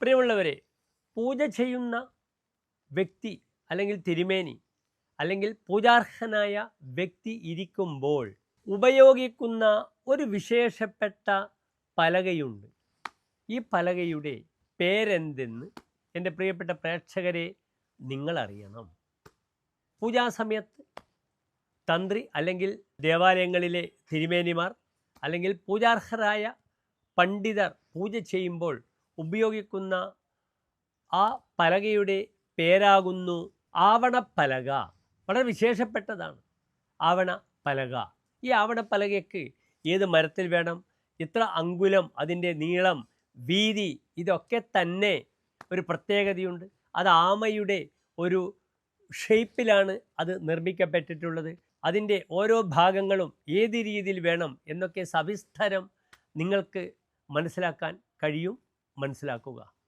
പ്രിയമുള്ളവരെ പൂജ ചെയ്യുന്ന വ്യക്തി അല്ലെങ്കിൽ തിരുമേനി അല്ലെങ്കിൽ പൂജാർഹനായ വ്യക്തി ഇരിക്കുമ്പോൾ ഉപയോഗിക്കുന്ന ഒരു വിശേഷപ്പെട്ട പലകയുണ്ട്. ഈ പലകയുടെ പേരെന്തെന്ന് എന്റെ പ്രിയപ്പെട്ട പ്രേക്ഷകരെ നിങ്ങളറിയണം. പൂജാസമയത്ത് തന്ത്രി അല്ലെങ്കിൽ ദേവാലയങ്ങളിലെ തിരുമേനിമാർ അല്ലെങ്കിൽ പൂജാർഹരായ പണ്ഡിതർ പൂജ ചെയ്യുമ്പോൾ ഉപയോഗിക്കുന്ന ആ പലകയുടെ പേരാകുന്നു ആവണപ്പലക. വളരെ വിശേഷപ്പെട്ടതാണ്. ആവണ പലക ഈ ആവണ പലകയ്ക്ക് ഏത് മരത്തിൽ വേണം? ഇത്ര അങ്കുലം അതിന്റെ നീളം വീതി ഇതൊക്കെ തന്നെ ഒരു പ്രത്യേകതയുണ്ട്. അത് ആമയുടെ ഒരു ഷേപ്പിലാണ് അത് നിർമ്മിക്കപ്പെട്ടിട്ടുള്ളത്. അതിന്റെ ഓരോ ഭാഗങ്ങളും ഏത് രീതിയിൽ വേണം എന്നൊക്കെ സവിസ്തരം നിങ്ങൾക്ക് മനസ്സിലാക്കാൻ കഴിയും. मनसला